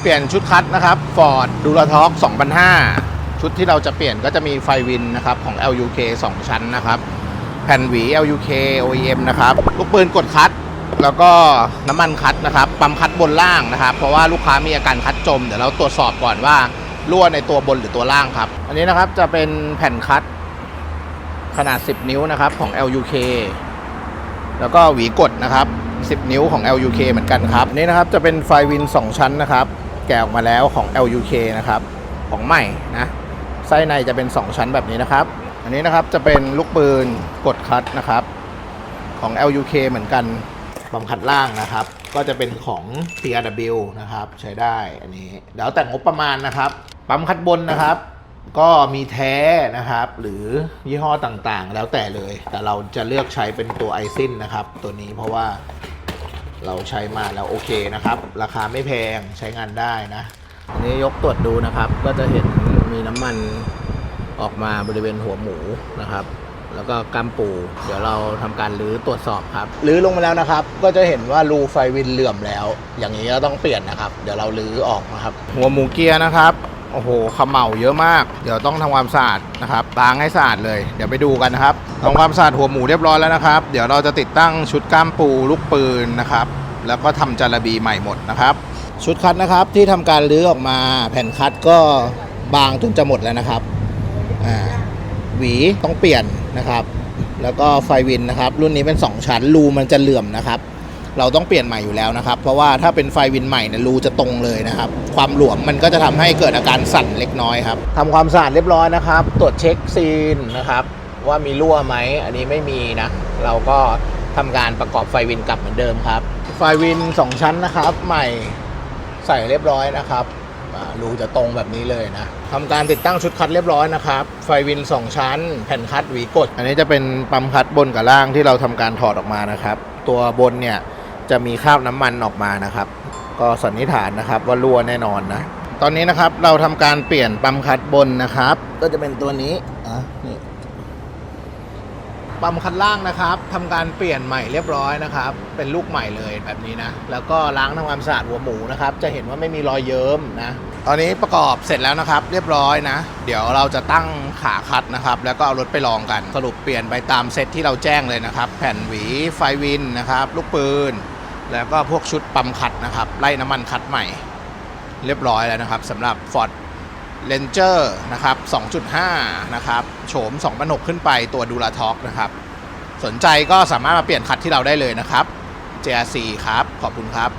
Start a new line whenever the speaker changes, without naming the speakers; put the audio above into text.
เปลี่ยนชุดคัดนะครับ Ford d u r a t o r q 2005 ชุดที่เราจะเปลี่ยนก็จะมีไฟวินนะครับของ LUK 2 ชั้นนะครับ แผ่นหวี LUK OEM นะครับ ลูกปืนกดคัด แล้วก็น้ำมันคัดนะครับ ปั๊มคัดบนล่างนะครับ เพราะว่าลูกค้ามีอาการคัดจม เดี๋ยวเราตรวจสอบก่อนว่ารั่วในตัวบนหรือตัวล่างครับ อันนี้นะครับจะเป็นแผ่นคัดขนาด 10 นิ้วนะครับของ LUK แล้วก็หวีกดนะครับ 10 นิ้วของ LUK เหมือนกันครับ นี่นะครับจะเป็นไฟวิน 2 ชั้นนะครับ แกะออกมาแล้วของ LUK นะครับ ของใหม่นะ ไส้ในจะเป็น 2 ชั้นแบบนี้นะครับ อันนี้นะครับจะเป็นลูกปืนกดคัดนะครับ ของ LUK เหมือนกันบัมคัดล่างนะครับ ก็จะเป็นของ TRW นะครับ ใช้ได้อันนี้เดี๋ยวแต่งงบประมาณนะครับ ปั๊มคัดบนนะครับ ก็มีแท้นะครับ หรือยี่ห้อต่างๆ แล้วแต่เลย แต่เราจะเลือกใช้เป็นตัวไอซินนะครับ ตัวนี้เพราะว่า เราใช้มาแล้วโอเคนะครับ ราคาไม่แพงใช้งานได้นะอันนี้ยกตรวจดูนะครับ ก็จะเห็นมีน้ำมันออกมาบริเวณหัวหมูนะครับ แล้วก็กำปู เดี๋ยวเราทำการรื้อตรวจสอบครับรื้อลงมาแล้วนะครับ ก็จะเห็นว่ารูไฟวินเหลื่อมแล้ว อย่างนี้ก็ต้องเปลี่ยนนะครับ เดี๋ยวเรารื้อออกนะครับ หัวหมูเกียร์นะครับ โอ้โหขมเหลาเยอะมาก เดี๋ยวต้องทำความสะอาดนะครับล้างให้สะอาดเลย เดี๋ยวไปดูกันนะครับทำความสะอาดหัวหมูเรียบร้อยแล้วนะครับ เดี๋ยวเราจะติดตั้งชุดก้ามปูลูกปืนนะครับ แล้วก็ทำจาระบีใหม่หมดนะครับ ชุดคัดนะครับที่ทำการรื้อออกมาแผ่นคัดก็บางจนจะหมดแล้วนะครับอ่าหวีต้องเปลี่ยนนะครับ แล้วก็ไฟวินนะครับ รุ่นนี้เป็น 2 ชั้นรูมันจะเหลื่อมนะครับ เราต้องเปลี่ยนใหม่อยู่แล้วนะครับ เพราะว่าถ้าเป็นไฟวินใหม่เนี่ยรูจะตรงเลยนะครับ ความหลวมมันก็จะทำให้เกิดอาการสั่นเล็กน้อยครับทำความสะอาดเรียบร้อยนะครับ ตรวจเช็คซีนนะครับ ว่ามีรั่วไหมอันนี้ไม่มีนะ เราก็ทำการประกอบไฟวินกลับเหมือนเดิมครับ ไฟวิน 2 ชั้นนะครับ ใหม่ใส่เรียบร้อยนะครับอ่ารูจะตรงแบบนี้เลยนะทำการติดตั้งชุดคัดเรียบร้อยนะครับ ไฟวิน 2 ชั้น แผ่นคัดหวีกด อันนี้จะเป็นปั๊มคัดบนกับล่างที่เราทำการถอดออกมานะครับ ตัวบนเนี่ย จะมีคราบน้ำมันออกมานะครับ ก็สันนิษฐานนะครับว่ารั่วแน่นอนนะ ตอนนี้นะครับเราทำการเปลี่ยนปั๊มคัดบนนะครับ ก็จะเป็นตัวนี้อะนี่ปั๊มคันล่างนะครับทำการเปลี่ยนใหม่เรียบร้อยนะครับ เป็นลูกใหม่เลยแบบนี้นะ แล้วก็ล้างทำความสะอาดหัวหมูนะครับ จะเห็นว่าไม่มีรอยเยิ้มนะ ตอนนี้ประกอบเสร็จแล้วนะครับ เรียบร้อยนะ เดี๋ยวเราจะตั้งขาคัดนะครับ แล้วก็เอารถไปลองกัน สรุปเปลี่ยนไปตามเซตที่เราแจ้งเลยนะครับ แผ่นหวีไฟวินนะครับ ลูกปืน แล้วก็พวกชุดปั๊มคัดนะครับ ไล่น้ำมันคัดใหม่ เรียบร้อยแล้วนะครับสำหรับ Ford Ranger นะครับ 2.5 นะครับ โฉม2,600ขึ้นไปตัวดูลาท็อกนะครับ สนใจก็สามารถมาเปลี่ยนคัดที่เราได้เลยนะครับ JRC ครับ ขอบคุณครับ